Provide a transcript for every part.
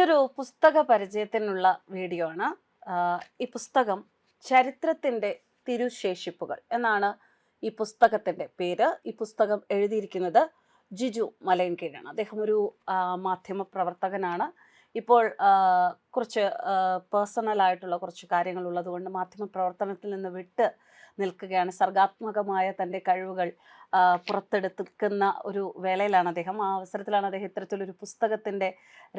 ഇതൊരു പുസ്തക പരിചയത്തിനുള്ള വീഡിയോ ആണ്. ഈ പുസ്തകം ചരിത്രത്തിന്റെ തിരുശേഷിപ്പുകൾ എന്നാണ് ഈ പുസ്തകത്തിന്റെ പേര്. ഈ പുസ്തകം എഴുതിയിരിക്കുന്നത് ജിജു മലയൻകീഴാണ്. അദ്ദേഹം ഒരു മാധ്യമ പ്രവർത്തകനാണ്. ഇപ്പോൾ കുറച്ച് പേഴ്സണലായിട്ടുള്ള കുറച്ച് കാര്യങ്ങൾ ഉള്ളതുകൊണ്ട് മാധ്യമ പ്രവർത്തനത്തിൽ നിന്ന് വിട്ട് നിൽക്കുകയാണ്. സർഗാത്മകമായ തന്റെ കഴിവുകൾ പുറത്തെടുത്തിക്കുന്ന ഒരു വേളയിലാണ് അദ്ദേഹം. ആ അവസരത്തിലാണ് അദ്ദേഹം ഇത്തരത്തിലൊരു പുസ്തകത്തിന്റെ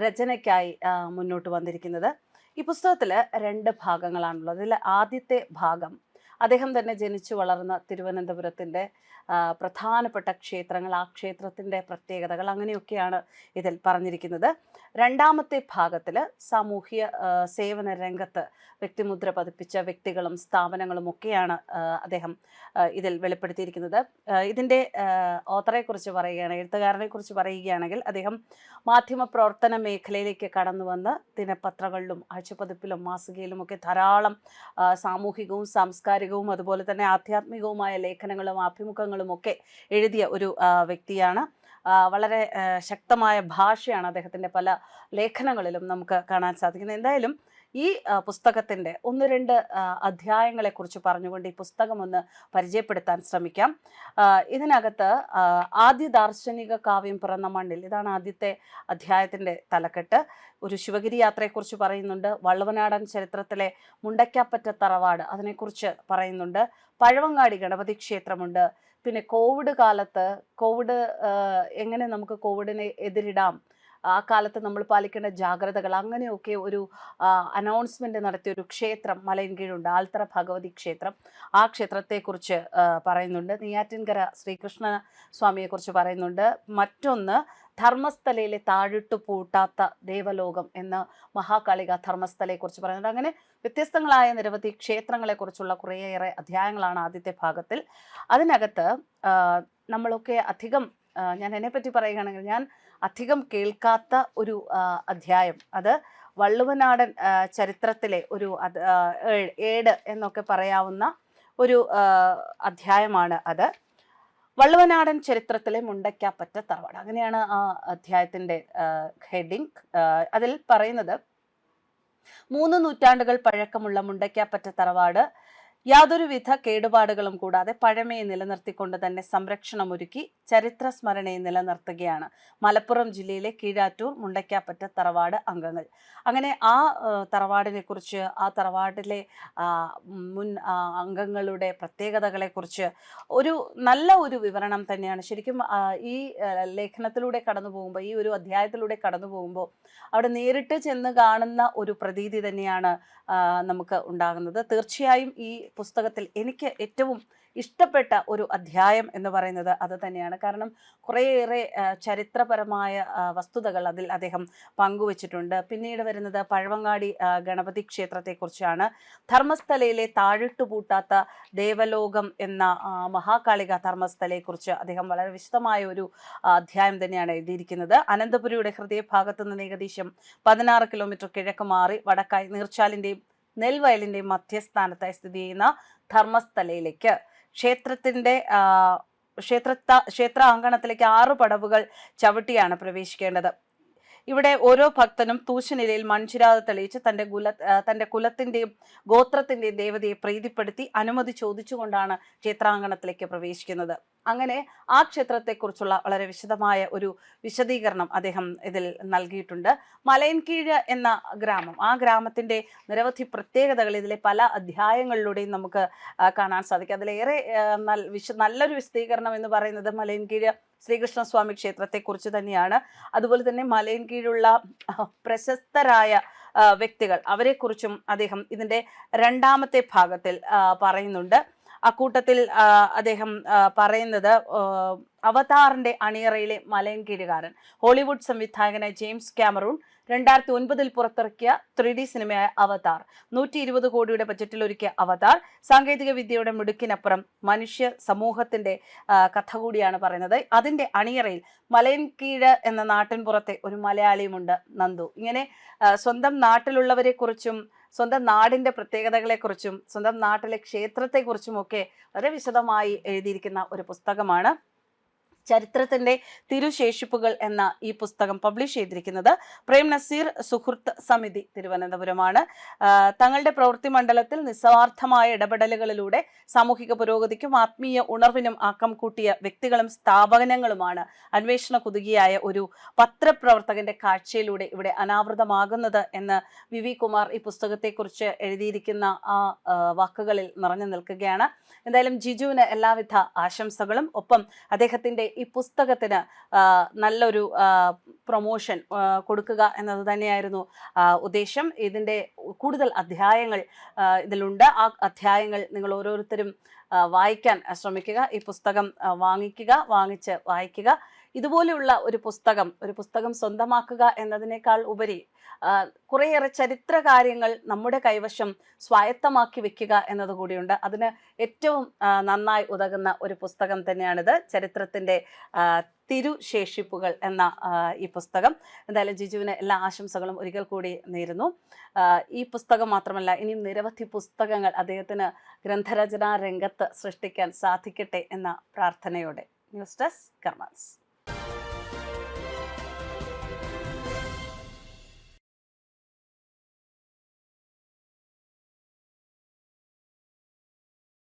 രചനയ്ക്കായി മുന്നോട്ട് വന്നിരിക്കുന്നത്. ഈ പുസ്തകത്തിൽ രണ്ട് ഭാഗങ്ങളാണുള്ളത്. അതിൽ ആദ്യത്തെ ഭാഗം അദ്ദേഹം തന്നെ ജനിച്ചു വളർന്ന തിരുവനന്തപുരത്തിന്റെ പ്രധാനപ്പെട്ട ക്ഷേത്രങ്ങൾ ആ ക്ഷേത്രത്തിന്റെ പ്രത്യേകതകൾ അങ്ങനെയൊക്കെയാണ് ഇതിൽ പറഞ്ഞിരിക്കുന്നത്. രണ്ടാമത്തെ ഭാഗത്തിൽ സാമൂഹ്യ സേവന രംഗത്ത് വ്യക്തിമുദ്ര പതിപ്പിച്ച വ്യക്തികളും സ്ഥാപനങ്ങളും ഒക്കെയാണ് അദ്ദേഹം ഇതിൽ വെളിപ്പെടുത്തിയിരിക്കുന്നത്. ഇതിന്റെ ഓത്തറെക്കുറിച്ച് പറയുകയാണ് എഴുത്തുകാരനെ കുറിച്ച് പറയുകയാണെങ്കിൽ അദ്ദേഹം മാധ്യമ പ്രവർത്തന മേഖലയിലേക്ക് കടന്നു വന്ന് ദിനപത്രങ്ങളിലും ആഴ്ചപ്പതിപ്പിലും മാസികയിലുമൊക്കെ ധാരാളം സാമൂഹികവും സാംസ്കാരികവും അതുപോലെ തന്നെ ആധ്യാത്മികവുമായ ലേഖനങ്ങളും അഭിമുഖങ്ങളും ഒക്കെ എഴുതിയ ഒരു വ്യക്തിയാണ്. വളരെ ശക്തമായ ഭാഷയാണ് അദ്ദേഹത്തിന്റെ പല ലേഖനങ്ങളിലും നമുക്ക് കാണാൻ സാധിക്കുന്നത്. എന്തായാലും ഈ പുസ്തകത്തിന്റെ ഒന്ന് രണ്ട് അധ്യായങ്ങളെക്കുറിച്ച് പറഞ്ഞുകൊണ്ട് ഈ പുസ്തകം ഒന്ന് പരിചയപ്പെടുത്താൻ ശ്രമിക്കാം. ഇതിനകത്ത് ആദ്യ ദാർശനിക കാവ്യം പിറന്ന മണ്ണിൽ ഇതാണ് ആദ്യത്തെ അധ്യായത്തിന്റെ തലക്കെട്ട്. ഒരു ശിവഗിരി യാത്രയെക്കുറിച്ച് പറയുന്നുണ്ട്. വള്ളവനാടൻ ചരിത്രത്തിലെ മുണ്ടയ്ക്കാപ്പറ്റ തറവാട് അതിനെക്കുറിച്ച് പറയുന്നുണ്ട്. പഴവങ്ങാടി ഗണപതി ക്ഷേത്രമുണ്ട്. പിന്നെ കോവിഡ് കാലത്ത് കോവിഡ് എങ്ങനെ നമുക്ക് കോവിഡിനെ എതിരിടാം? ആ കാലത്ത് നമ്മൾ പാലിക്കേണ്ട ജാഗ്രതകൾ അങ്ങനെയൊക്കെ ഒരു അനൗൺസ്മെന്റ് നടത്തിയ ഒരു ക്ഷേത്രം മലയൻകീഴുണ്ട് ആൽത്തറ ഭഗവതി ക്ഷേത്രം. ആ ക്ഷേത്രത്തെക്കുറിച്ച് പറയുന്നുണ്ട്. നെയ്യാറ്റിൻകര ശ്രീകൃഷ്ണ സ്വാമിയെക്കുറിച്ച് പറയുന്നുണ്ട്. മറ്റൊന്ന് ധർമ്മസ്ഥലയിലെ താഴിട്ടു പൂട്ടാത്ത ദേവലോകം എന്ന മഹാകാളിക ധർമ്മസ്ഥലയെക്കുറിച്ച് പറയുന്നുണ്ട്. അങ്ങനെ വ്യത്യസ്തങ്ങളായ നിരവധി ക്ഷേത്രങ്ങളെക്കുറിച്ചുള്ള കുറേയേറെ അധ്യായങ്ങളാണ് ആദ്യത്തെ ഭാഗത്തിൽ. അതിനകത്ത് നമ്മളൊക്കെ അധികം ഞാൻ എന്നെപ്പറ്റി പറയുകയാണെങ്കിൽ ഞാൻ അധികം കേൾക്കാത്ത ഒരു അധ്യായം. അത് വള്ളുവനാടൻ ചരിത്രത്തിലെ ഒരു ഏട് എന്നൊക്കെ പറയാവുന്ന ഒരു അധ്യായമാണ് അത്. വള്ളുവനാടൻ ചരിത്രത്തിലെ മുണ്ടയ്ക്കാപ്പറ്റ തറവാട്. അങ്ങനെയാണ് ആ അധ്യായത്തിന്റെ ഹെഡിങ്. അതിൽ പറയുന്നത് മൂന്ന് നൂറ്റാണ്ടുകൾ പഴക്കമുള്ള മുണ്ടയ്ക്കാപ്പറ്റ തറവാട് യാതൊരുവിധ കേടുപാടുകളും കൂടാതെ പഴമയെ നിലനിർത്തിക്കൊണ്ട് തന്നെ സംരക്ഷണമൊരുക്കി ചരിത്ര സ്മരണയെ നിലനിർത്തുകയാണ് മലപ്പുറം ജില്ലയിലെ കീഴാറ്റൂർ മുണ്ടയ്ക്കാപ്പറ്റ തറവാട് അംഗങ്ങൾ. അങ്ങനെ ആ തറവാടിനെ കുറിച്ച് ആ തറവാടിലെ മുൻ അംഗങ്ങളുടെ പ്രത്യേകതകളെക്കുറിച്ച് ഒരു നല്ല ഒരു വിവരണം തന്നെയാണ്. ശരിക്കും ഈ ലേഖനത്തിലൂടെ കടന്നു പോകുമ്പോൾ ഈ ഒരു അധ്യായത്തിലൂടെ കടന്നു പോകുമ്പോൾ അവിടെ നേരിട്ട് ചെന്ന് കാണുന്ന ഒരു പ്രതീതി തന്നെയാണ് നമുക്ക് ഉണ്ടാകുന്നത്. തീർച്ചയായും ഈ പുസ്തകത്തിൽ എനിക്ക് ഏറ്റവും ഇഷ്ടപ്പെട്ട ഒരു അധ്യായം എന്ന് പറയുന്നത് അത് തന്നെയാണ്. കാരണം കുറേയേറെ ചരിത്രപരമായ വസ്തുതകൾ അതിൽ അദ്ദേഹം പങ്കുവച്ചിട്ടുണ്ട്. പിന്നീട് വരുന്നത് പഴവങ്ങാടി ഗണപതി ക്ഷേത്രത്തെക്കുറിച്ചാണ്. ധർമ്മസ്ഥലയിലെ താഴിട്ടു പൂട്ടാത്ത ദേവലോകം എന്ന മഹാകാളിക ധർമ്മസ്ഥലയെക്കുറിച്ച് അദ്ദേഹം വളരെ വിശദമായ ഒരു അധ്യായം തന്നെയാണ് എഴുതിയിരിക്കുന്നത്. അനന്തപുരിയുടെ ഹൃദയഭാഗത്ത് നിന്ന് ഏകദേശം പതിനാറ് കിലോമീറ്റർ കിഴക്ക് മാറി വടക്കായി നീർച്ചാലിന്റെയും നെൽവയലിന്റെയും മധ്യസ്ഥാനത്തായി സ്ഥിതി ചെയ്യുന്ന ധർമ്മസ്ഥലയിലേക്ക്. ക്ഷേത്രത്തിന്റെ ക്ഷേത്ര ക്ഷേത്ര അങ്കണത്തിലേക്ക് ആറ് പടവുകൾ ചവിട്ടിയാണ് പ്രവേശിക്കേണ്ടത്. ഇവിടെ ഓരോ ഭക്തനും തൂശനിലയിൽ മൺചിരാത തെളിയിച്ച് തന്റെ കുല തന്റെ തന്റെ കുലത്തിന്റെയും ഗോത്രത്തിന്റെയും ദേവതയെ പ്രീതിപ്പെടുത്തി അനുമതി ചോദിച്ചുകൊണ്ടാണ് ക്ഷേത്രാങ്കണത്തിലേക്ക് പ്രവേശിക്കുന്നത്. അങ്ങനെ ആ ക്ഷേത്രത്തെക്കുറിച്ചുള്ള വളരെ വിശദമായ ഒരു വിശദീകരണം അദ്ദേഹം ഇതിൽ നൽകിയിട്ടുണ്ട്. മലയൻകീഴ് എന്ന ഗ്രാമം ആ ഗ്രാമത്തിന്റെ നിരവധി പ്രത്യേകതകൾ ഇതിലെ പല അധ്യായങ്ങളിലൂടെയും നമുക്ക് കാണാൻ സാധിക്കും. അതിലേറെ നല്ലൊരു വിശദീകരണം എന്ന് പറയുന്നത് മലയൻകീഴ് ശ്രീകൃഷ്ണസ്വാമി ക്ഷേത്രത്തെക്കുറിച്ച് തന്നെയാണ്. അതുപോലെ തന്നെ മലയൻകീഴുള്ള പ്രശസ്തരായ വ്യക്തികൾ അവരെക്കുറിച്ചും അദ്ദേഹം ഇതിന്റെ രണ്ടാമത്തെ ഭാഗത്തിൽ പറയുന്നുണ്ട്. അക്കൂട്ടത്തിൽ അദ്ദേഹം പറയുന്നത് അവതാറിന്റെ അണിയറയിലെ മലയൻകീഴുകാരൻ. ഹോളിവുഡ് സംവിധായകനായ ജെയിംസ് ക്യാമറൂൺ രണ്ടായിരത്തി ഒൻപതിൽ പുറത്തിറക്കിയ ത്രീ ഡി സിനിമയായ അവതാർ നൂറ്റി ഇരുപത് കോടിയുടെ ബജറ്റിൽ ഒരുക്കിയ അവതാർ സാങ്കേതിക വിദ്യയുടെ മിടുക്കിനപ്പുറം മനുഷ്യ സമൂഹത്തിന്റെ കഥ കൂടിയാണ് പറയുന്നത്. അതിന്റെ അണിയറയിൽ മലയൻകീഴ് എന്ന നാട്ടിൻ പുറത്തെ ഒരു മലയാളിയുമുണ്ട് നന്ദു. ഇങ്ങനെ സ്വന്തം നാട്ടിലുള്ളവരെ കുറിച്ചും സ്വന്തം നാടിന്റെ പ്രത്യേകതകളെക്കുറിച്ചും സ്വന്തം നാട്ടിലെ ക്ഷേത്രത്തെക്കുറിച്ചും ഒക്കെ വളരെ വിശദമായി എഴുതിയിരിക്കുന്ന ഒരു പുസ്തകമാണ്. ചരിത്രത്തിന്റെ തിരുശേഷിപ്പുകൾ എന്ന ഈ പുസ്തകം പബ്ലിഷ് ചെയ്തിരിക്കുന്നത് പ്രേം നസീർ സുഹൃത്ത് സമിതി തിരുവനന്തപുരമാണ്. തങ്ങളുടെ പ്രവൃത്തി മണ്ഡലത്തിൽ നിസ്വാർത്ഥമായ ഇടപെടലുകളിലൂടെ സാമൂഹിക പുരോഗതിക്കും ആത്മീയ ഉണർവിനും ആക്കം കൂട്ടിയ വ്യക്തികളും സ്ഥാപനങ്ങളുമാണ് അന്വേഷണ കുതുകിയായ ഒരു പത്രപ്രവർത്തകന്റെ കാഴ്ചയിലൂടെ ഇവിടെ അനാവൃതമാകുന്നത് എന്ന് വി വി കുമാർ ഈ പുസ്തകത്തെക്കുറിച്ച് എഴുതിയിരിക്കുന്ന ആ വാക്കുകളിൽ നിറഞ്ഞു നിൽക്കുകയാണ്. എന്തായാലും ജിജുവിന് എല്ലാവിധ ആശംസകളും. ഒപ്പം അദ്ദേഹത്തിന്റെ ഈ പുസ്തകത്തിന് നല്ലൊരു പ്രൊമോഷൻ കൊടുക്കുക എന്നത് തന്നെയായിരുന്നു ഉദ്ദേശം. ഇതിന്റെ കൂടുതൽ അധ്യായങ്ങൾ ഇതിലുണ്ട്. ആ അധ്യായങ്ങൾ നിങ്ങൾ ഓരോരുത്തരും വായിക്കാൻ ശ്രമിക്കുക. ഈ പുസ്തകം വാങ്ങിക്കുക വാങ്ങിച്ച് വായിക്കുക. ഇതുപോലെയുള്ള ഒരു പുസ്തകം ഒരു പുസ്തകം സ്വന്തമാക്കുക എന്നതിനേക്കാൾ ഉപരി കുറേയേറെ ചരിത്ര കാര്യങ്ങൾ നമ്മുടെ കൈവശം സ്വായത്തമാക്കി വെക്കുക എന്നതുകൂടിയുണ്ട് അതിന് ഏറ്റവും നന്നായി ഉതകുന്ന ഒരു പുസ്തകം തന്നെയാണിത്. ചരിത്രത്തിന്റെ തിരുശേഷിപ്പുകൾ എന്ന ഈ പുസ്തകം. എന്തായാലും ജിജുവിന് എല്ലാ ആശംസകളും ഒരിക്കൽ കൂടി നേരുന്നു. ഈ പുസ്തകം മാത്രമല്ല ഇനിയും നിരവധി പുസ്തകങ്ങൾ അദ്ദേഹത്തിന് ഗ്രന്ഥരചനാ രംഗത്ത് സൃഷ്ടിക്കാൻ സാധിക്കട്ടെ എന്ന പ്രാർത്ഥനയോടെ. News desk കർമാൻസ്.